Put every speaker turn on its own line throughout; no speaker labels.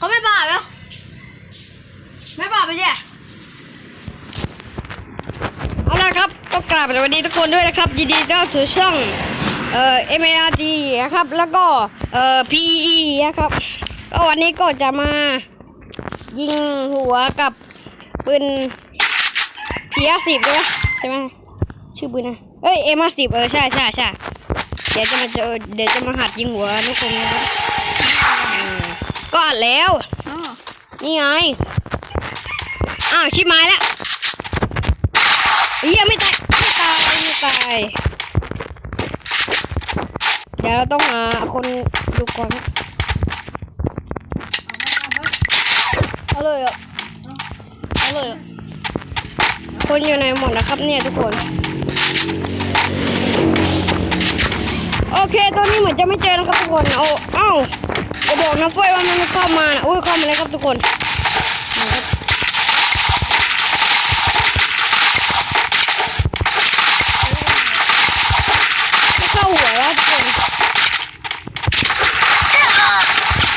เขาไม่บ้าเหรอไม่บ้าไปเจ้
เอาละครับก็กราบสวัสดีทุกคนด้วยนะครับยินดีต้อนรับสู่ช่องเอ่อ MRG นะครับ แล้วก็เอ่อ P E นะครับ ก็วันนี้ก็จะมา ยิงหัวกับปืน P สิบด้วยใช่ไหมชื่อปืนนะเอ้ย M สิบเออใช่ใช่ใช่เดี๋ยวจะมาเจอเดี๋ยวจะมาหัดยิงหัวทุกคนนะครับ ก็อัดแล้ว
อ๋อ
นี่ไง อ้าวชิบหายแล้วเฮียไม่ตายไม่ตายไม่ตายเดี๋ยวเราต้องหาคนดูก่อนนะเอาเลยอะเอาเลยอะคนอยู่ไหนหมดนะครับเนี่ยทุกคน โอเคตอนนี้เหมือนจะไม่เจอนะครับทุกคนเอาเอ้า จะบอกนะเฟยว่ามันไม่เข้ามานะอุ้ยเข้ามาแล้วครับทุกคนไม่เข้าหัวแล้วทุกคน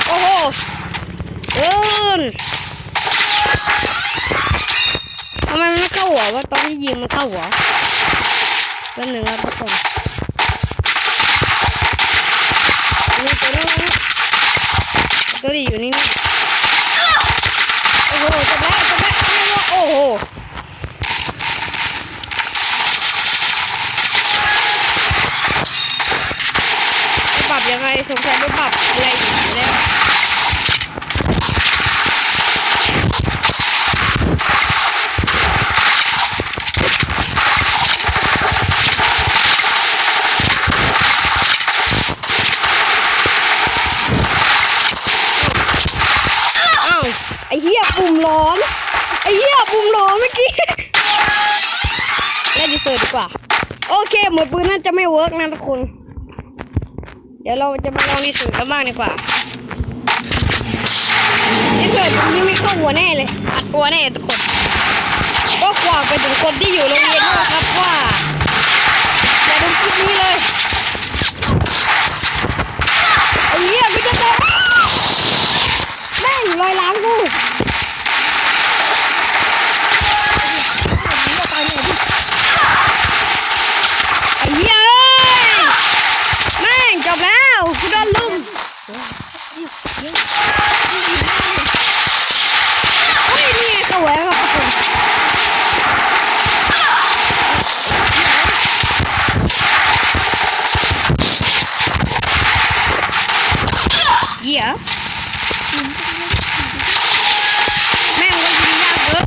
โอ้โหเอินทำไมมันไม่เข้าหัววะตอนที่ยิงมันเข้าหัวแป๊บหนึ่งครับทุกคนตัวนี้นะ ตัวนี้อยู่นี่นโอ้โหจะแบ๊ะจะแบ๊ะโอ้โหปรับยังไงสงสัยไม่ปรับอะไรอีกแล้วอ้าวไอ้เหี้ยปุ่มร้อนไอ้เหี้ยปุ่มร้อนเมื่อกี้ เล่นดีเซอร์ดีกว่า โอเหมดปืนนั่นจะไม่เวิร์กนะทุกคน เดี๋ยวเราจะมาลองดีสุดกันบ้างดีกว่านี่เกิดผมยังไม่เข้าหัวแน่เลยอัดตัวแน่ทุกคนก็ฝากไปถึงคนที่อยู่โรงเรียนด้วยครับว่าอย่าดูคลิปนี้เลยไอ้เหี้ยไม่จะตายแม่งลอยล้างกูไอ้เหี้ยเอ้ย แม่งจบแล้วกูโดนลุมเฮ้ยนี่ไงเข้าแหวนครับทุกคนเหี้ยแม่งก็ยิงยากเกิน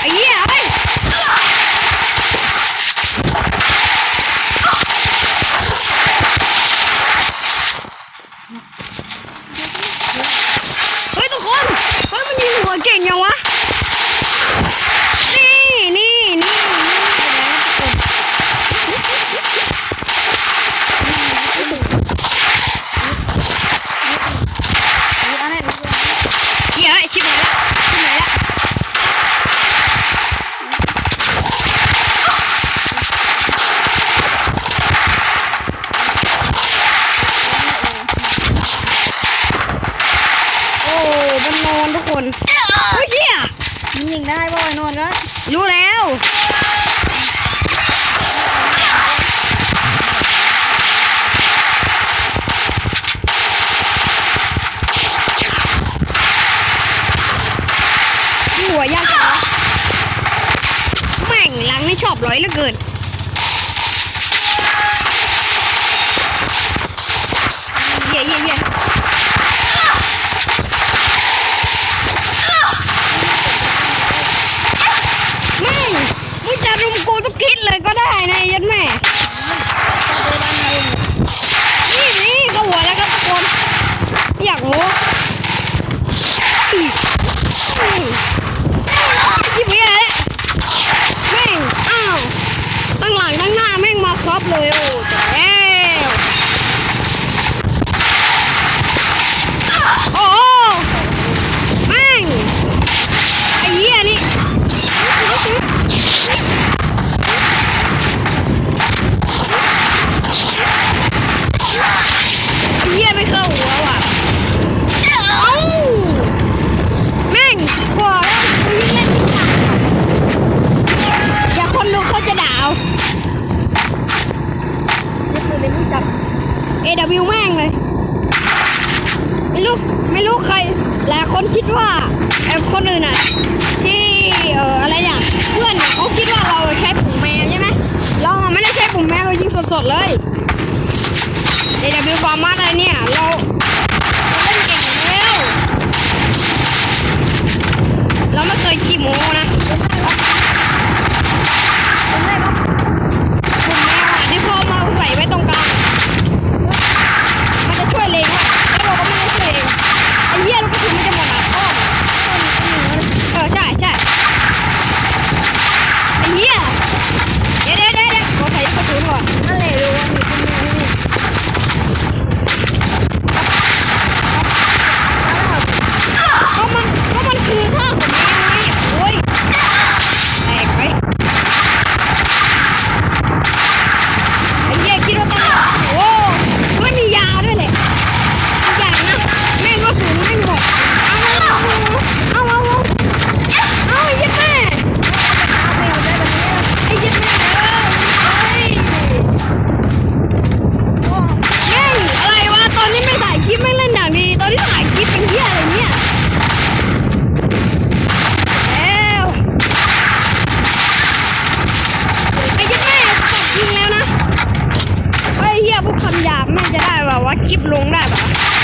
ไอ้เหี้ยเฮ้ย เฮ้ยทุกคน เฮ้ยมันยิงหัวเก่งยังวะ นี่นี่นี่เหี้ยชิบหายละชิบหายละโอ้ มันนอนทุกคนโอ้ยเหี้ย
มึงยิงได้บ่อยนอนแล้ว
รู้แล้วหัวยากจังแม่งหลังไม่ชอบร้อยเหลือเกินเย่เย่เย่ Thank you. 绷带吧